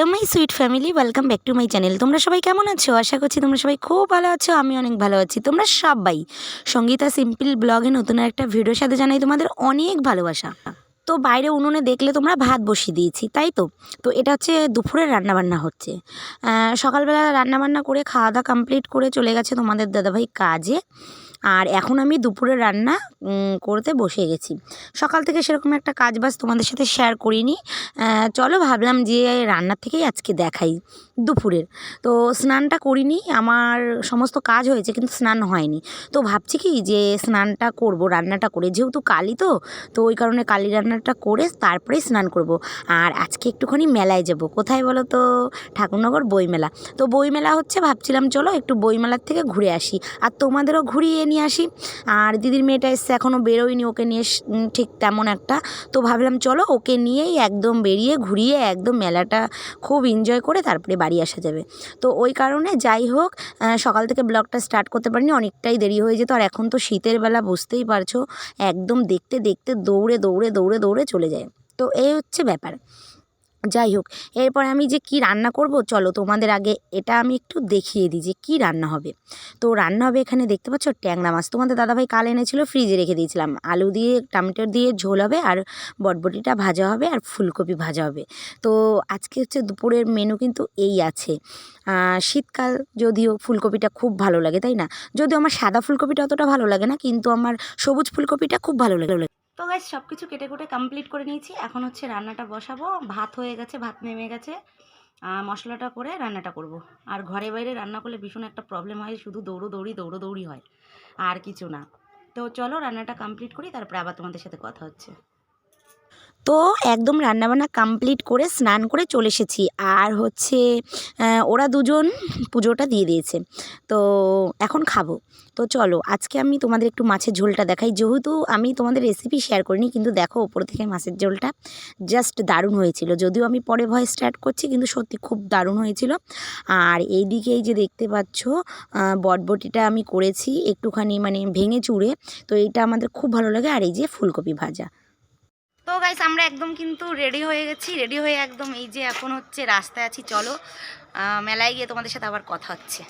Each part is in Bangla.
Hello my sweet family welcome back to my channel তোমরা সবাই কেমন আছো? আশা করছি তোমরা সবাই খুব ভালো আছো আমি অনেক ভালো আছি। তোমরা সবাই সঙ্গীতা সিম্পল ব্লগে নতুন একটা ভিডিওর সাথে জানাই তোমাদের অনেক ভালোবাসা। তো বাইরে উনুনে দেখলে তোমরা ভাত বসিয়ে দিয়েছি, তাই তো? তো এটা হচ্ছে দুপুরে রান্নাবান্না হচ্ছে। সকালবেলা রান্নাবান্না করে খাওয়া দাওয়া কমপ্লিট করে চলে গেছে তোমাদের দাদাভাই কাজে। আর এখন আমি দুপুরে রান্না করতে বসে গেছি। সকাল থেকে সেরকম একটা কাজ বাজ তোমাদের সাথে শেয়ার করিনি। চলো ভাবলাম যে রান্নার থেকেই আজকে দেখাই দুপুরের। তো স্নানটা করিনি, আমার সমস্ত কাজ হয়েছে কিন্তু স্নান হয়নি। তো ভাবছি কি যে স্নানটা করব, রান্নাটা করে। যেহেতু কালি তো তো ওই কারণে কালি রান্নাটা করে তারপরেই স্নান করব। আর আজকে একটুখানি মেলায় যাব। কোথায় বলো তো? ঠাকুরনগর বইমেলা। তো বইমেলা হচ্ছে, ভাবছিলাম চলো একটু বইমেলার থেকে ঘুরে আসি। আর তোমাদেরও ঘুরিয়ে নিয়ে আসি। আর দিদির মেয়েটা এসছে এখনও বেরোয়নি, ওকে নিয়ে ঠিক তেমন একটা। তো ভাবলাম, চলো ওকে নিয়েই একদম বেরিয়ে ঘুরিয়ে একদম মেলাটা খুব এনজয় করে তারপরে বাড়ি আসা যাবে। তো ওই কারণে যাই হোক সকাল থেকে ব্লগটা স্টার্ট করতে পারিনি, অনেকটাই দেরি হয়ে যেত। আর এখন তো শীতের বেলা, বুঝতেই পারছ, একদম দেখতে দেখতে দৌড়ে দৌড়ে দৌড়ে দৌড়ে চলে যায়। তো এই হচ্ছে ব্যাপার। যাই হোক, এরপর আমি যে কি রান্না করব, চলো তোমাদের আগে এটা আমি একটু দেখিয়ে দিই যে কী রান্না হবে। তো রান্না হবে এখানে দেখতে পাচ্ছ ট্যাংরা মাছ। তোমাদের দাদাভাই কাল এনেছিল, ফ্রিজে রেখে দিয়েছিলাম। আলু দিয়ে, টমেটো দিয়ে ঝোল হবে আর বটবটিটা ভাজা হবে আর ফুলকপি ভাজা হবে। তো আজকে হচ্ছে দুপুরের মেনু কিন্তু এই আছে। শীতকাল যদিও ফুলকপিটা খুব ভালো লাগে, তাই না? যদিও আমার সাদা ফুলকপিটা অতটা ভালো লাগে না, কিন্তু আমার সবুজ ফুলকপিটা খুব ভালো লাগে। তো গাছ সব কিছু কেটে কুটে কমপ্লিট করে নিয়েছি। এখন হচ্ছে রান্নাটা বসাবো। ভাত হয়ে গেছে, ভাত নেমে গেছে। মশলাটা করে রান্নাটা করব। আর ঘরে বাইরে রান্না করলে ভীষণ একটা প্রবলেম হয়, শুধু দৌড়ো দৌড়ি দৌড়ো দৌড়ি হয়। আর কিছু না। তো চলো রান্নাটা কমপ্লিট করি, তারপরে আবার তোমাদের সাথে কথা হচ্ছে। তো একদম রান্নাবান্না কমপ্লিট করে স্নান করে চলে এসেছি। আর হচ্ছে ওরা দুজন পুজোটা দিয়ে দিয়েছে। তো এখন খাব। তো চলো, আজকে আমি তোমাদের একটু মাছের ঝোলটা দেখাই। যেহেতু আমি তোমাদের রেসিপি শেয়ার করিনি, কিন্তু দেখো ওপর থেকে মাছের ঝোলটা জাস্ট দারুণ হয়েছিল। যদিও আমি পরে ভয় স্টার্ট করছি, কিন্তু সত্যি খুব দারুণ হয়েছিল। আর এইদিকে এই যে দেখতে পাচ্ছ বটবটিটা আমি করেছি একটুখানি মানে ভেঙে চুড়ে। তো এইটা আমাদের খুব ভালো লাগে। আর এই যে ফুলকপি ভাজা। তো গাইস আমরা একদম কিন্তু রেডি হয়ে গেছি। রেডি হয়ে একদম এই যে এখন হচ্ছে রাস্তায় আছি, চলো মেলায় গিয়ে তোমাদের সাথে আবার কথা হচ্ছে।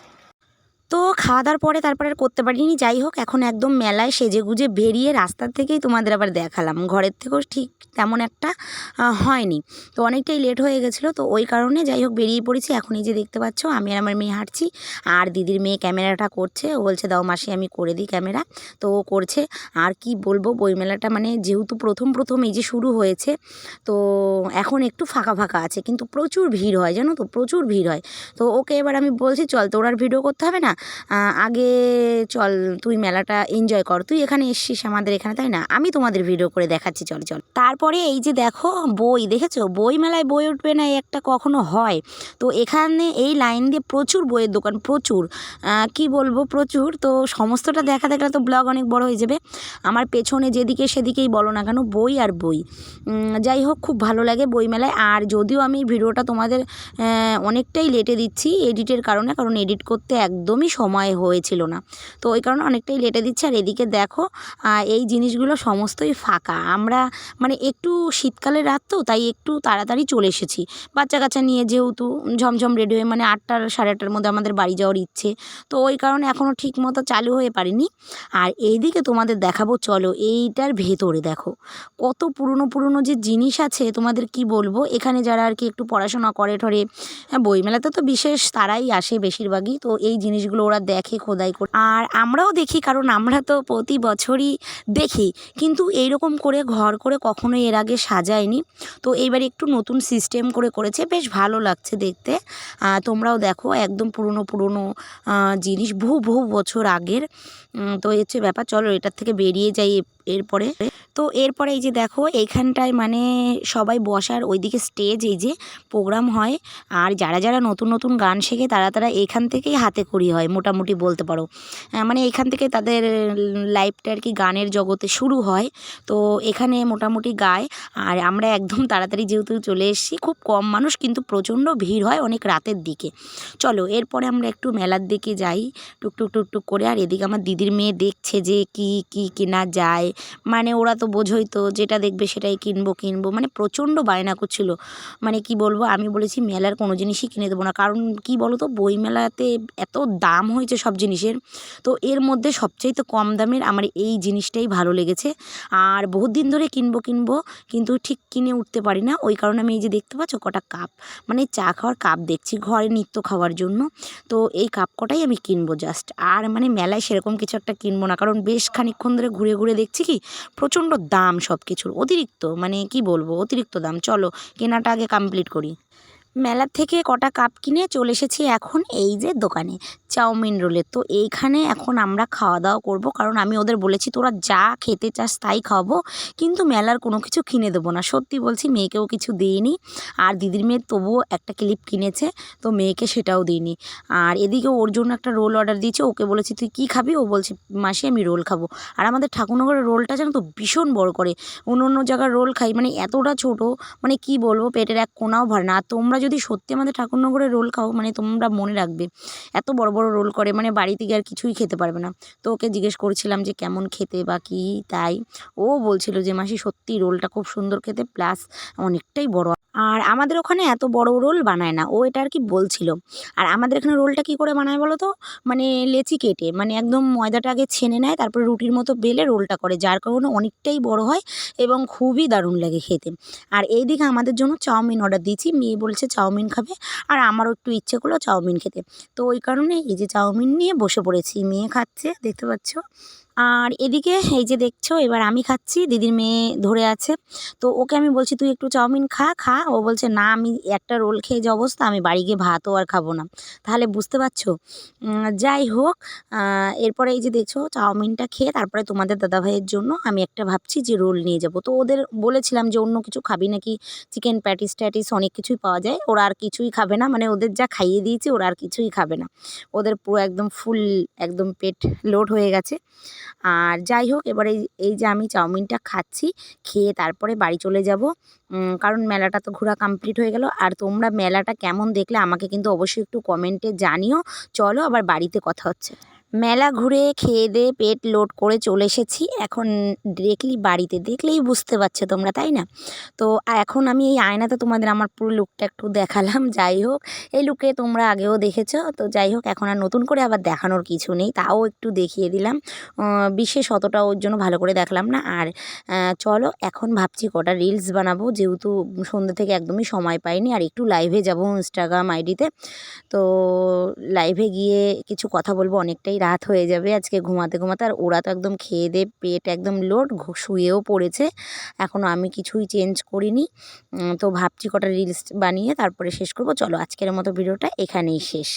তো খাওয়া দাওয়ার পরে তারপরে আর করতে পারিনি। যাই হোক, এখন একদম মেলায় সেজে গুজে বেরিয়ে রাস্তার থেকেই তোমাদের আবার দেখালাম। ঘরের থেকেও ঠিক তেমন একটা হয়নি। তো অনেকটাই লেট হয়ে গেছিল, তো ওই কারণে যাই হোক বেরিয়ে পড়েছি। এখন এই যে দেখতে পাচ্ছ, আমি আর আমার মেয়ে হাঁটছি। আর দিদির মেয়ে ক্যামেরাটা করছে। ও বলছে, দাও মাসি, আমি করে দিই ক্যামেরা। তো ও করছে। আর কি বলব, বইমেলাটা মানে যেহেতু প্রথম প্রথম এই যে শুরু হয়েছে, তো এখন একটু ফাঁকা ফাঁকা আছে। কিন্তু প্রচুর ভিড় হয়, জানো তো? প্রচুর ভিড় হয়। তো ওকে এবার আমি বলছি, চল তোর আর ভিডিও করতে হবে না। আগে চল, তুই মেলাটা এনজয় কর। তুই এখানে এসছিস আমাদের এখানে, তাই না? আমি তোমাদের ভিডিও করে দেখাচ্ছি, চল চল। তারপরে এই যে দেখো, বই, দেখেছ? বই মেলায় বই উঠবে না একটা কখনো হয়। তো এখানে এই লাইন দিয়ে প্রচুর বইয়ের দোকান, প্রচুর। কি বলব, প্রচুর। তো সমস্তটা দেখা দেখলে তো ব্লগ অনেক বড় হয়ে যাবে। আমার পেছনে যেদিকে সেদিকেই বলো না কেন, বই আর বই। যাই হোক, খুব ভালো লাগে বইমেলায় আর যদিও আমি ভিডিওটা তোমাদের অনেকটাই লেটে দিচ্ছি এডিটের কারণে, কারণ এডিট করতে একদমই সময় হয়েছিল না। তো ওই কারণে অনেকটাই লেটে দিচ্ছে। আর এদিকে দেখো এই জিনিসগুলো সমস্তই ফাঁকা। আমরা মানে একটু শীতকালের রাত তো, তাই একটু তাড়াতাড়ি চলে এসেছি। বাচ্চা কাচ্চা নিয়ে যেহেতু ঝমঝম রেডি হয়ে মানে আটটার, সাড়ে আটটার মধ্যে আমাদের বাড়ি যাওয়ার ইচ্ছে। তো ওই কারণে এখনও ঠিক মতো চালু হয়ে পারিনি। আর এইদিকে তোমাদের দেখাবো, চলো এইটার ভেতরে দেখো। কত পুরনো পুরনো যে জিনিস আছে, তোমাদের কি বলব? এখানে যারা আর কি একটু পড়াশোনা করে ঠরে হ্যাঁ বইমেলাতে তো বিশেষ তারাই আসে বেশিরভাগই। তো এই জিনিসগুলো ওরা দেখে খোদাই করে। আর আমরাও দেখি, কারণ আমরা তো প্রতি বছরই দেখি। কিন্তু এইরকম করে ঘর করে কখনো এর আগে সাজায়নি। তো এইবার একটু নতুন সিস্টেম করে করেছে, বেশ ভালো লাগছে দেখতে। তোমরাও দেখো, একদম পুরনো পুরনো জিনিস বহু বহু বছর আগের। তো হচ্ছে ব্যাপার, চলো এটার থেকে বেরিয়ে যাই এরপরে। তো এরপরে এই যে দেখো, এইখানটায় মানে সবাই বসার ওইদিকে স্টেজ এই যে প্রোগ্রাম হয়। আর যারা যারা নতুন নতুন গান শেখে, তারা তারা এখান থেকেই হাতে খড়ি হয়। মোটামুটি বলতে পারো। মানে এখান থেকে তাদের লাইফটা আর কি গানের জগতে শুরু হয়। তো এখানে মোটামুটি গায়। আর আমরা একদম তাড়াতাড়ি যেহেতু চলে এসেছি, খুব কম মানুষ কিন্তু প্রচণ্ড ভিড় হয় অনেক রাতের দিকে। চলো, এরপরে আমরা একটু মেলার দিকে যাই। টুকটুক টুকটুক করে। আর এদিকে আমার দিদির মেয়ে দেখছে যে কি কি কেনা যায়। মানে ওরা তো বোঝোই তো, যেটা দেখবে সেটাই কিনবো কিনবো। মানে প্রচণ্ড বায়না করছিল। মানে কি বলব, আমি বলেছি, মেলার কোনো জিনিসই কিনে দেবো না। কারণ কি বলো তো বইমেলাতে এত দাম হয়েছে সব জিনিসের। তো এর মধ্যে সবচাইতে কম দামের আমার এই জিনিসটাই ভালো লেগেছে। আর বহুত দিন ধরে কিনবো কিনবো, কিন্তু ঠিক কিনে উঠতে পারি না। ওই কারণে আমি এই যে দেখতে পাচ্ছ কটা কাপ। মানে চা খাওয়ার কাপ দেখছি ঘরে নিত্য খাওয়ার জন্য। তো এই কাপ কটাই আমি কিনবো জাস্ট আর মানে মেলায় সেরকম কিছু একটা কিনবো না। কারণ বেশ খানিকক্ষণ ধরে ঘুরে ঘুরে দেখছি কি, প্রচণ্ড দাম সব কিছুর অতিরিক্ত মানে কি বলব? অতিরিক্ত দাম। চলো, কেনাটা আগে কমপ্লিট করি। মেলার থেকে কটা কাপ কিনে চলে এসেছি এখন এই যে দোকানে, চাউমিন রোলের তো এইখানে এখন আমরা খাওয়া দাওয়া করব, কারণ আমি ওদের বলেছি, তোরা যা খেতে চাস তাই খাওয়াবো কিন্তু মেলার কোনো কিছু কিনে দেবো না। সত্যি বলছি, মেয়েকেও কিছু দিইনি, আর দিদির মেয়ে তবুও একটা ক্লিপ কিনেছে, তো মেয়েকে সেটাও দিইনি। আর এদিকে ওর জন্য একটা রোল অর্ডার দিয়েছে, ওকে বলেছি, তুই কী খাবি? ও বলছে, মাসি, আমি রোল খাব। আর আমাদের ঠাকুরনগরের রোলটা যেন তো ভীষণ বড় করে, অন্য অন্য জায়গার রোল খাই মানে এতটা ছোটো মানে কি বলব, পেটের এক কোনাও ভরে না। আর তোমরা যদি সত্যি আমাদের ঠাকুরনগরের রোল খাও মানে তোমরা মনে রাখবে, এত বড় বড় রোল করে মানে বাড়িতে গিয়ে আর কিছুই খেতে পারবে না। তো ওকে জিজ্ঞেস করছিলাম যে কেমন খেতে বা কী তাই, ও বলছিল যে মাসি সত্যি রোলটা খুব সুন্দর খেতে, প্লাস অনেকটাই বড় আর আমাদের ওখানে এত বড় রোল বানায় না। ও এটা আর কি বলছিল। আর আমাদের এখানে রোলটা কী করে বানায় বলো তো মানে লেচি কেটে মানে একদম ময়দাটা আগে ছেনে নেয়, তারপরে রুটির মতো বেলে রোলটা করে, যার কারণে অনেকটাই বড় হয় এবং খুবই দারুণ লাগে খেতে। আর এই দিকে আমাদের জন্য চাউমিন অর্ডার দিয়েছি, মেয়ে বলছে চাউমিন খাবে, আর আমারও একটু ইচ্ছে করল চাউমিন খেতে। তো ওই কারণে এই যে চাউমিন নিয়ে বসে পড়েছি, মেয়ে খাচ্ছে, দেখতে পাচ্ছ? আর এদিকে এই যে দেখছ, এবার আমি খাচ্ছি, দিদির মেয়ে ধরে আছে। তো ওকে আমি বলছি, তুই একটু চাউমিন খা খা। ও বলছে, না, আমি একটা রোল খেয়ে যে অবস্থা। আমি বাড়ি গিয়ে ভাতও আর খাব না। তাহলে বুঝতে পারছ? যাই হোক এরপরে এই যে দেখছ, চাউমিনটা খেয়ে তারপরে তোমাদের দাদাভাইয়ের জন্য আমি একটা ভাবছি যে রোল নিয়ে যাব। তো ওদের বলেছিলাম যে, অন্য কিছু খাবি নাকি? চিকেন প্যাটিস ট্যাটিস অনেক কিছুই পাওয়া যায়। ওরা আর কিছুই খাবে না। মানে ওদের যা খাইয়ে দিয়েছি, ওরা আর কিছুই খাবে না। ওদের পুরো একদম ফুল, একদম পেট লোড হয়ে গেছে। আর যাই হোক, এবারে এই- যে আমি চাউমিনটা খাচ্ছি, খেয়ে তারপরে বাড়ি চলে যাব। কারণ মেলাটা তো ঘোরা কমপ্লিট হয়ে গেল। আর তোমরা মেলাটা কেমন দেখলে আমাকে কিন্তু অবশ্যই একটু কমেন্টে জানিও। চলো আবার বাড়িতে কথা হচ্ছে। মেলা ঘুরে খেয়ে দেয়ে পেট লোড করে চলে এসেছি। এখন ডিরেক্টলি বাড়িতে, দেখলেই বুঝতে পারছ তোমরা, তাই না? তো এখন আমি এই আয়নাতে তোমাদের আমার পুরো লুকটা একটু দেখালাম, যাই হোক। এই লুকে তোমরা আগেও দেখেছ, তো যাই হোক, এখন আর নতুন করে আবার দেখানোর কিছু নেই, তাও একটু দেখিয়ে দিলাম। বিশেষ অতটা ওর জন্য ভালো করে দেখলাম না। আর চলো, এখন ভাবছি কটা রিলস বানাবো, যেহেতু সন্ধ্যে থেকে একদমই সময় পাইনি, আর একটু লাইভে যাব ইনস্টাগ্রাম আইডিতে তো লাইভে গিয়ে কিছু কথা বলব, অনেকটাই রাত হয়ে যাবে আজকে ঘুমাতে ঘুমাতে। আর ওরা তো একদম খেয়ে দে, পেট একদম লোড শুয়েও পড়েছে। এখনও আমি কিছুই চেঞ্জ করিনি। তো ভাবছি কটা রিলস বানিয়ে তারপরে শেষ করব। চলো আজকের মতো ভিডিওটা এখানেই শেষ।